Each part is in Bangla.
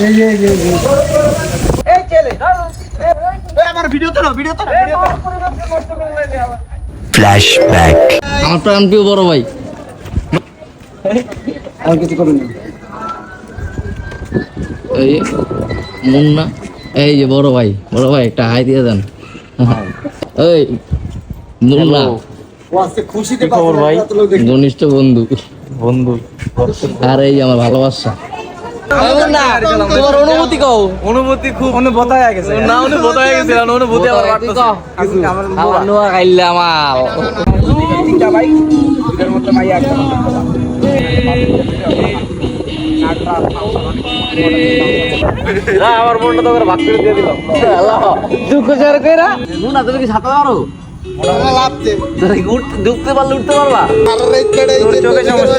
এই যে এই যে এই যে। আমার তো ভিডিও তো ভিডিও ফ্ল্যাশব্যাক আমার প্রাণ প্রিয় বড় ভাই আর কিছু করুন এই মুন্না এই যে বড় ভাই বড় ভাই একটা হাই দিয়ে দেন এই মুন্না ঘনিষ্ঠ বন্ধু বন্ধু আর এই আমার ভালোবাসা তোমার কও খুব না আমার না মনটা দিয়ে দিলাম দুঃখ কইরা? মুন্না তুমি কি পারো উঠতে পারলে উঠতে পারবা চোখে সমস্যা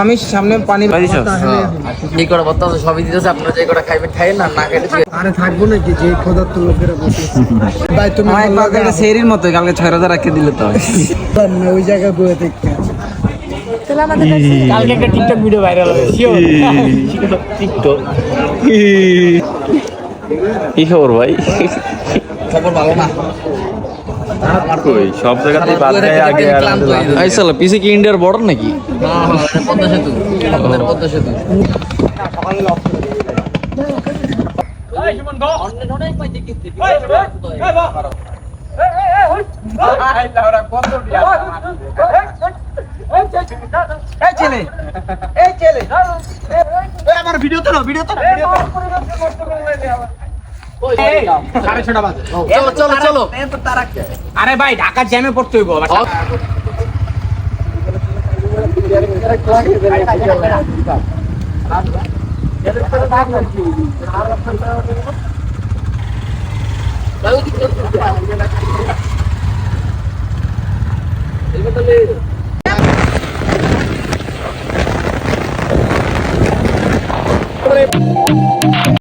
আমি সামনে পানি যে কটা বত্তা সবই দিতেছে আপনারা যে কটা খাইবেন খাইয়েন না না ঠিক আরে থাকব নাকি? যে ক্ষুধার্ত লোকেরা বসে ভাই তুমি একটা সেরির মতো কালকে ছয় হাজার রাখতে দিলে তো। মানে ওই জায়গায় বয়ে দেখতে কালকে একটা টিকটক ভিডিও ভাইরাল হবে টিকটক কি খবর ভাই? খবর ভালো না? কই সব জায়গাতেই বাদ দেয় আগে আর ক্লান্ত হয়ে এই সালা পিছে কি ইন্ডিয়ার বর্ডার নাকি না পদ্মা সেতু আমাদের পদ্মা সেতু এই ছেলে এই ছেলে আমার ভিডিও তো ভিডিও তো চলো আরে ভাই ঢাকা জ্যামে পড়তে হইব চলো